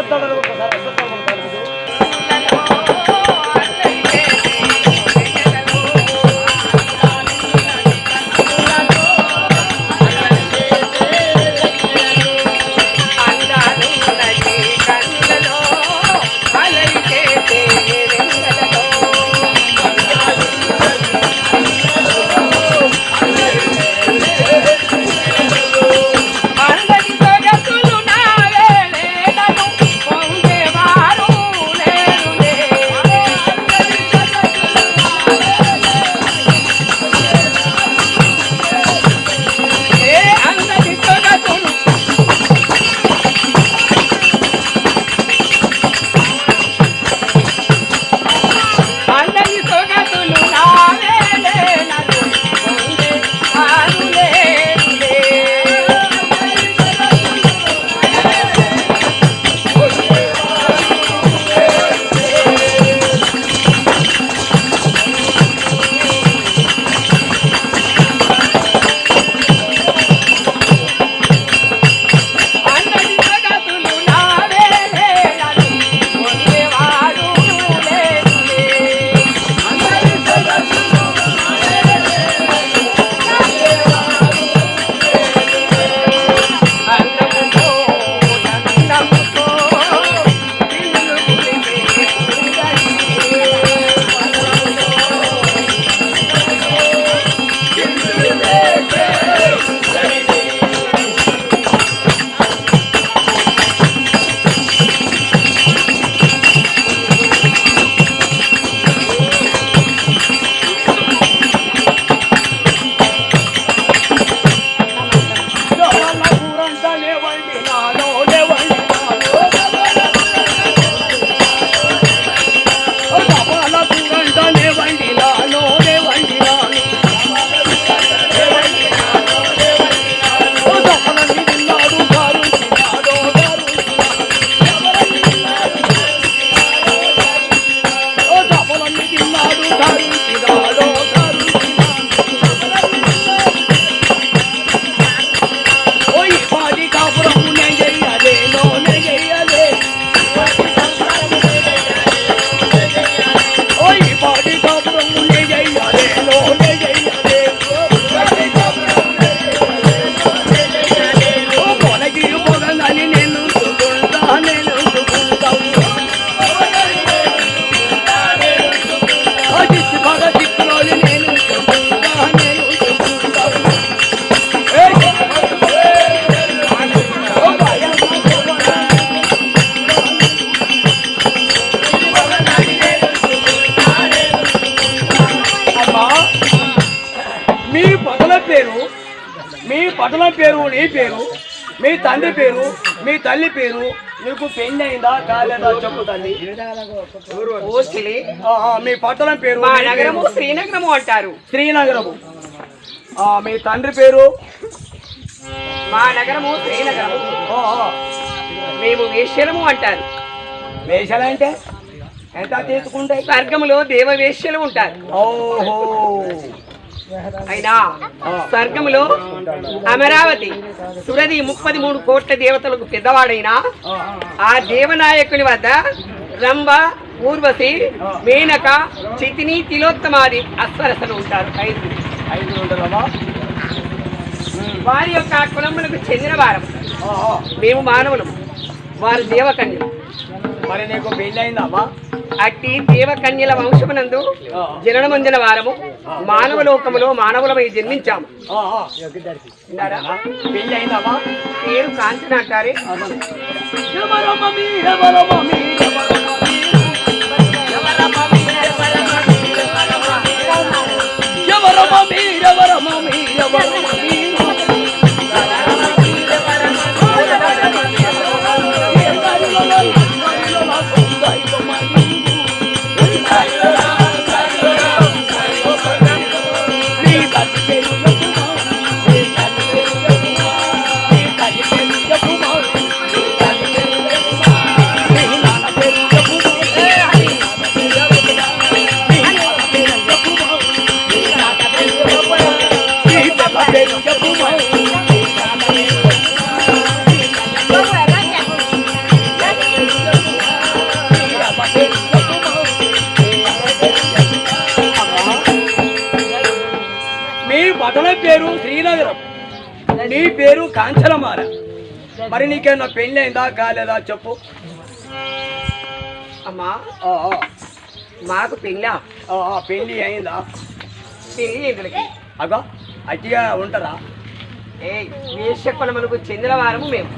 వస్తాడు పదల పేరు నీ పేరు మీ తండ్రి పేరు మీ తల్లి పేరు నీకు పెళ్ళి అయిందా కాలేదా చెప్పు తల్లి. మీ పట్టణం పేరు నగరము. శ్రీనగరము అంటారు. శ్రీనగరము. మీ తండ్రి పేరు? మా నగరము శ్రీనగరము. మేము వేశ్యలము అంటారు. వేషాలంటే ఎంత తీసుకుంటాయి స్వర్గములో దేవ వేశ్యలు ఉంటారు. ఓహో. అయినా స్వర్గములో అమరావతి సురది ముప్పది మూడు కోట్ల దేవతలకు పెద్దవాడైన ఆ, దేవనాయకుని వద్ద రంభ ఊర్వశి మేనక చితిని తిలోత్తమాది అస్వరసలు ఉంటారు. ఐదు. వారి యొక్క కులములకు చెందిన వారం. మేము మానవులము వారు దేవకన్యలు. మరి నీకు పెళ్ళి అయిందమ్మా అట్టి దేవకన్యల వంశమునందు జననమందిన వారము మానవ లోకములో మానవులమై జన్మించాము? పెళ్ళి అయిందమ్మా పేరు కాంచన అంటారే. పేరు కాంచనమాల. మరి నీకేమన్నా పెళ్ళి అయిందా కాలేదా చెప్పు. అమ్మా ఆ, మాకు పెళ్ళా? ఆ, ఆ, పెళ్ళి అయిందా? పెళ్ళి ఇందులకి అగా అట్టిగా ఉంటారా? ఏ వేశ్య కులములకు చెందిన వారము మేము.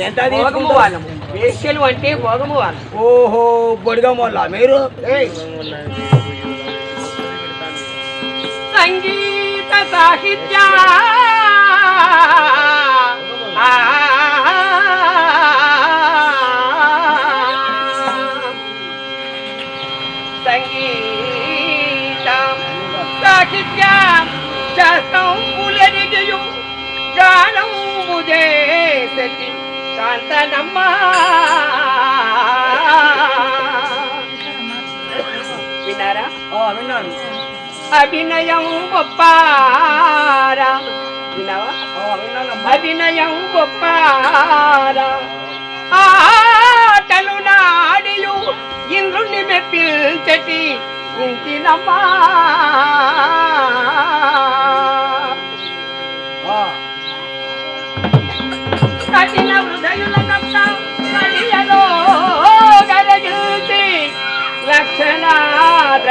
ఎంత భోగము తీసుకుంటారు? వాళ్ళము. వేశ్యలు అంటే భోగము వాళ్ళం. ఓహో బొడిగా మొల్ల మీరు? ఏయ్. సంగీత సాహిత్య. చేసటి కాంతనమ్మ విన్నారా? విన్నాను. అభినయం గొప్పారా. విన్నావా? అభినయం గొప్పారా. ఆటలు నాడియు ఇంద్రుణ్ణి మెప్పించటి ఇంటినమ్మా.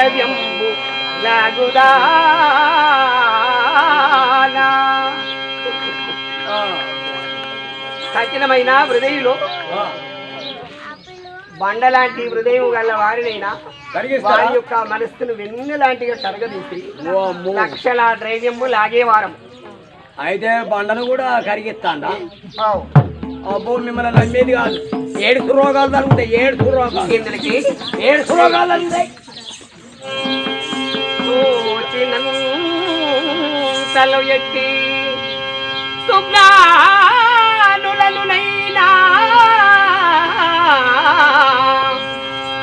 ద్రవ్యంబు లాగుదానా హృదయులు. ఆ. బండలాంటి హృదయం గల వారినైనా? వారి యొక్క మనస్సును వెన్ను లాంటిగా కరగదీసి. లక్షల ద్రైవ్యము లాగేవారం అయితే బండను కూడా కరిగిస్తాండా? అబ్బో మిమ్మల్ని నమ్మేది కాదు. ఏడు రోగాలు తరుగుతాయి ఏడు రోగాలు. ఇందులకి ఏడు రోగాలు తరుగుతాయి తల ఎట్టి సుజ్ఞానులనునైనా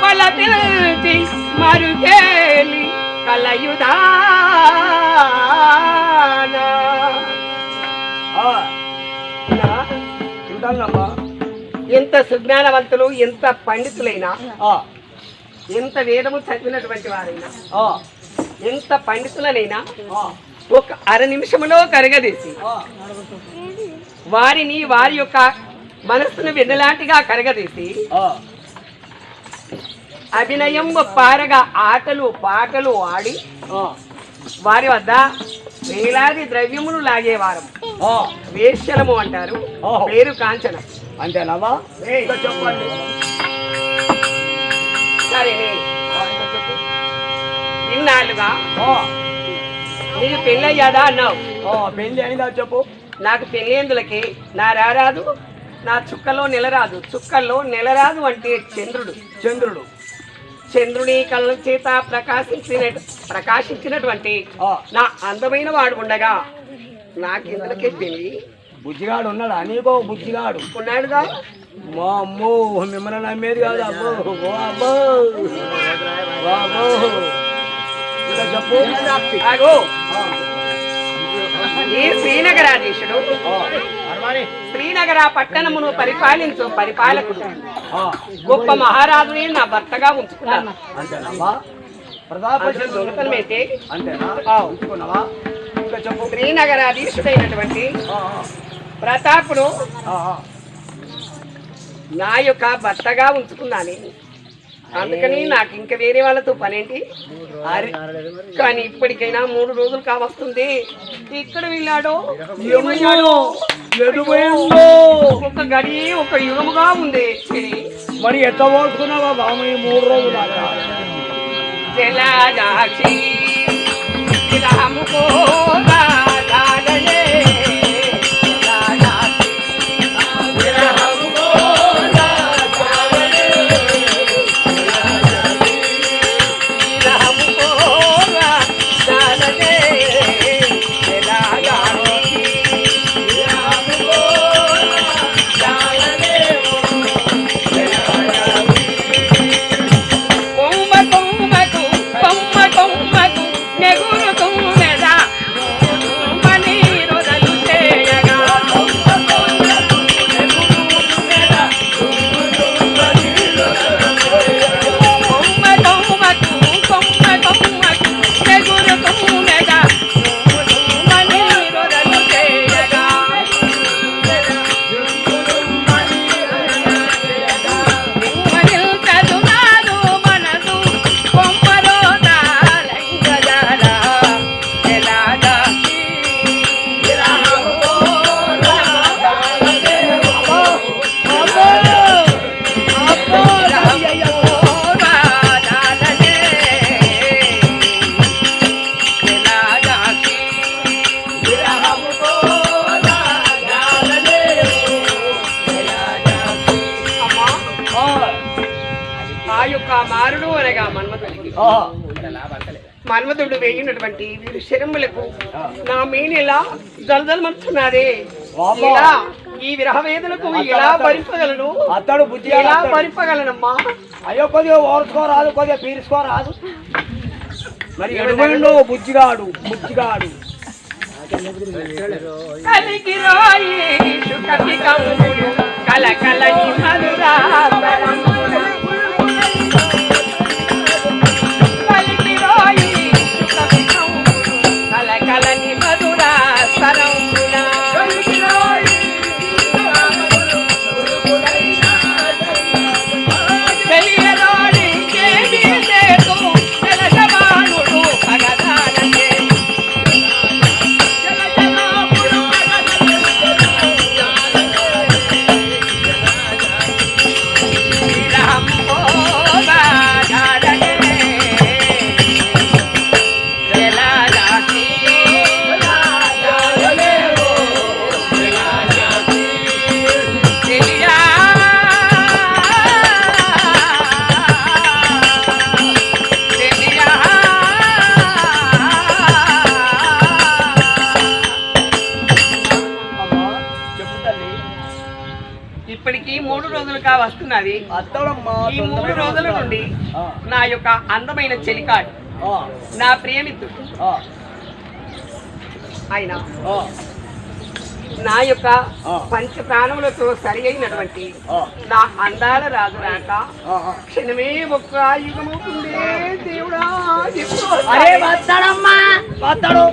పలపిల్చి మరుగేలి కలయుదానా. ఎంత సుజ్ఞానవంతులు ఎంత పండితులైనా ఎంత వేదము చదివినటువంటి వారైనా. ఎంత పండితులనైనా ఒక అర నిమిషంలో కరగదీసి. వారిని వారి యొక్క మనస్సును వెన్నలాంటిగా కరగదీసి అభినయం పారగా ఆటలు పాటలు ఆడి వారి వద్ద వేలాది ద్రవ్యములు లాగేవారం. వేశ్యలము అంటారు. పేరు కాంచన ఇంకా చెప్పండి సరే. ఆ, నీకు పెళ్ళయ్యాదా అన్నావు? ఆ, పెళ్ళి అయిందా చెప్పు. నాకు పెళ్ళేందులకి? నా రారాదు నా చుక్కలో నెలరాదు. చుక్కల్లో నెలరాదు అంటే చంద్రుడు. చంద్రుడు. చంద్రుని కళ్ళ చేత ప్రకాశించిన ప్రకాశించినటువంటి నా అందమైన వాడు ఉండగా నాకు ఇందులకే పెళ్ళి? బుజ్జిగాడు ఉన్నాడా? నీకో బుజ్జిగాడు. ఉన్నాడుగా. మా అమ్మో మిమ్మల్ని నమ్మేది కాదు అబ్బో. అబ్బో. అబ్బో. ఇంకా చెప్పు ఈ శ్రీనగరాధీశుడు శ్రీనగర పట్టణమును పరిపాలించు పరిపాలకుడు. గొప్ప మహారాజుని నా భర్తగా ఉంచుకున్నాను. చెప్పు. శ్రీనగరాధీశుడైనటువంటి ఆ, నా యొక్క భర్తగా ఉంచుకున్నాను. అందుకని నాకు ఇంకా వేరే వాళ్ళతో పనేంటి? అరే, కానీ ఇప్పటికైనా మూడు రోజులు కావస్తుంది. ఇక్కడ వెళ్ళాడో? ఒక గడి ఒక యుగముగా ఉంది. మరి ఎట్లా పోసుకున్నావా బామ్మ ఈ మూడు రోజులు రాముకో వేయినటువంటి వీరు శరములకు నా మేని ఎలా జలజలమంటున్నారే? వామ్మో. ఇలా ఈ విరహ వేదనకు ఎలా భరింపగలను? అతడు బుద్ధి ఎలా. భరింపగలనమ్మా? అయ్యో కొద్దిగా ఓర్చుకోరాదు కొద్దిగా పీల్చుకోరాదు మరి ఎడుగుండు బుజ్జిగాడు బుజ్జిగాడు. కలిగి రాయి సుఖతి ఈ మూడు రోజుల నుండి నా యొక్క అందమైన చెలికాడు నా ప్రియమిత్రుడు. ఆయన నా యొక్క. పంచ ప్రాణములతో సరి అయినటువంటి నా అందాల రాజు రాక. క్షణమే ఒక్క యుగమవుతుందే దేవుడా అరే? వస్తాడమ్మా వస్తాడు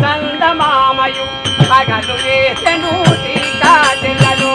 చందమామయు. పగలు వేసెను టీకాటెలను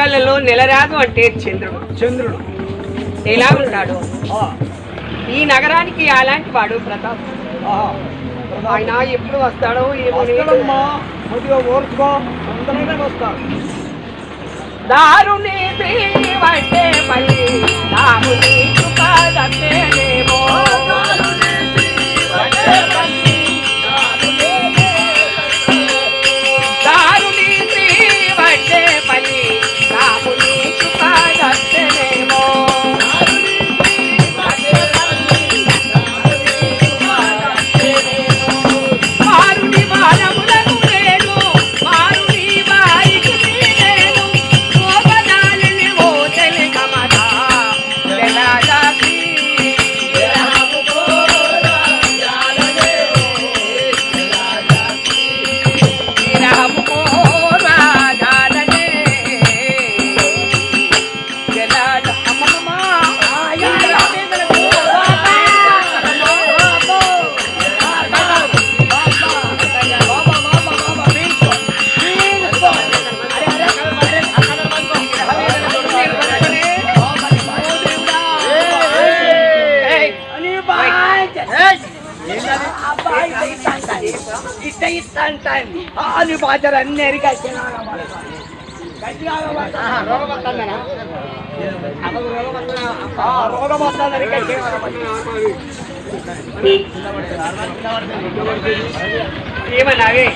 చుక్కలలో నెలరాజు అంటే చంద్రుడు. చంద్రుడు. ఎలా ఉంటాడు? ఈ నగరానికి అలాంటి వాడు ప్రతాప్. ఆయన ఎప్పుడు వస్తాడో ఏమో దారుని మళ్ళీ అది బాధ్యత అన్ని రోగం వస్తుందని ఏమన్నావే?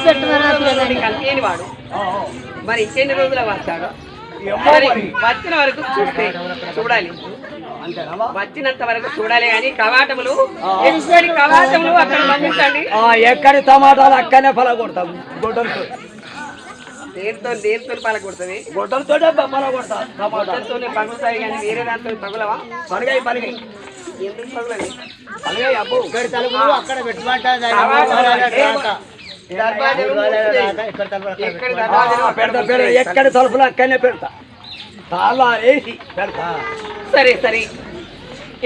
సరే కలిపేని వాడు? మరి ఇంకెన్ని రోజుల వస్తాడు వచ్చిన వరకు చూస్తే చూడాలి. అంతేనా వచ్చినంత వరకు చూడాలి కానీ కవాటములు ఎక్కడి కవాటములు అక్కడ పంపించండి. ఎక్కడి టమాటాలు అక్కడనే ఫల కొడతాం గొడ్డలతో. దేనితో దేనితో బొమ్మల కొడతా టమాటా. మొత్తంతోనే పగులుతాయి కానీ వేరే దాంతో పగులవా? పలిగాయి పలిగాయి. ఎందుకు పగులవి? పలిగాయి అబ్బో. ఇక్కడ తలుపులు అక్కడ పెట్టమంటారు ఎక్కడ పెడతా తలుపులు అక్కడనే పెడతా. చాలా వేసి పెడతా. సరే సరే.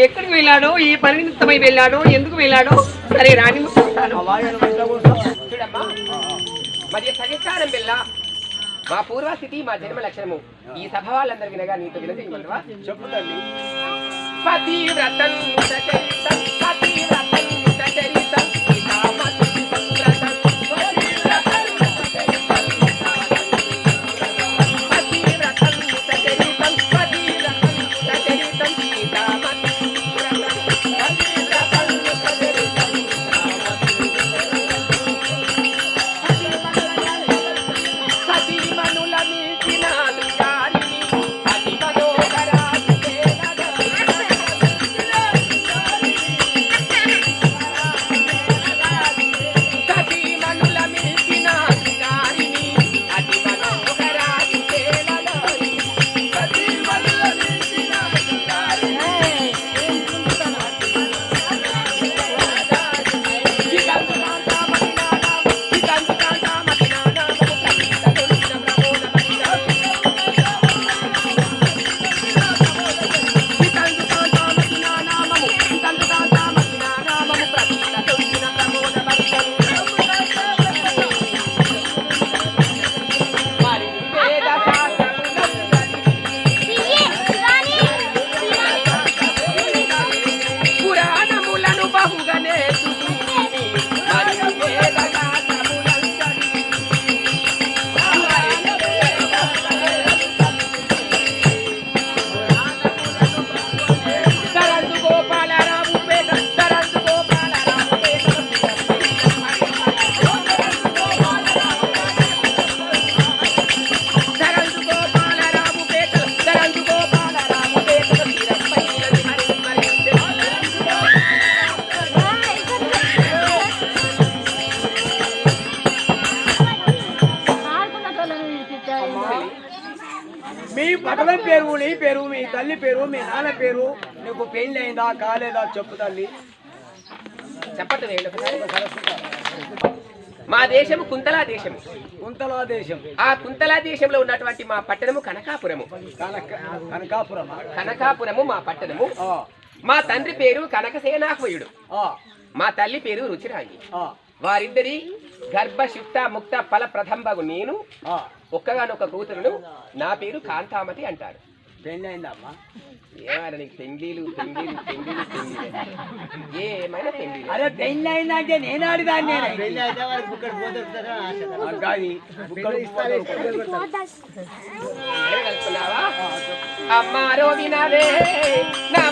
ఎక్కడికి వెళ్ళాడో? ఈ పని నిమిత్తమై వెళ్ళాడో? ఎందుకు వెళ్ళాడో? సరే రాని. చూడమ్మా. మరి సగచారం వెళ్ళ మా పూర్వస్థితి మా జన్మ లక్షణము. ఈ సభ వాళ్ళందరూ వినగా నీతో వినజేయమంటవా పతివ్రతం పతివ్రతం తల్లి పేరు మీ నాన్న పేరు నీకు పెళ్ళి అయిందా కాలేదా చెప్పు తల్లి. ఒకసారి. మా దేశము కుంతలా దేశము కుంతలా దేశం. ఆ కుంతలా దేశంలో ఉన్నటువంటి మా పట్టణము కనకాపురము. కనక కనకాపురం కనకాపురము మా పట్టణము. మా తండ్రి పేరు కనకసేనాహ్వయుడు. మా తల్లి పేరు రుచిరాయి వారిద్దరి గర్భశుక్త ముక్త ఫల ప్రథంబగు నేను. ఒక్కగానొక్క కూతురును నా పేరు కాంతామతి అంటారు. పెళ్ళి అయిందమ్మా ఏమైనా నీకు పెండ్లీలు పెండ్లీలు పెండ్లీలు పెండ్లీలు. ఏమైనా పెండ్లీలు? అరే పెళ్ళి అయిందంటే నేను ఆడిదాన్ని పెళ్ళి అయితే వాళ్ళకి బుక్కడు కాదు. బుక్కలు ఇస్తారు, కలుపుకున్నావా? అమ్మారో వినవే నా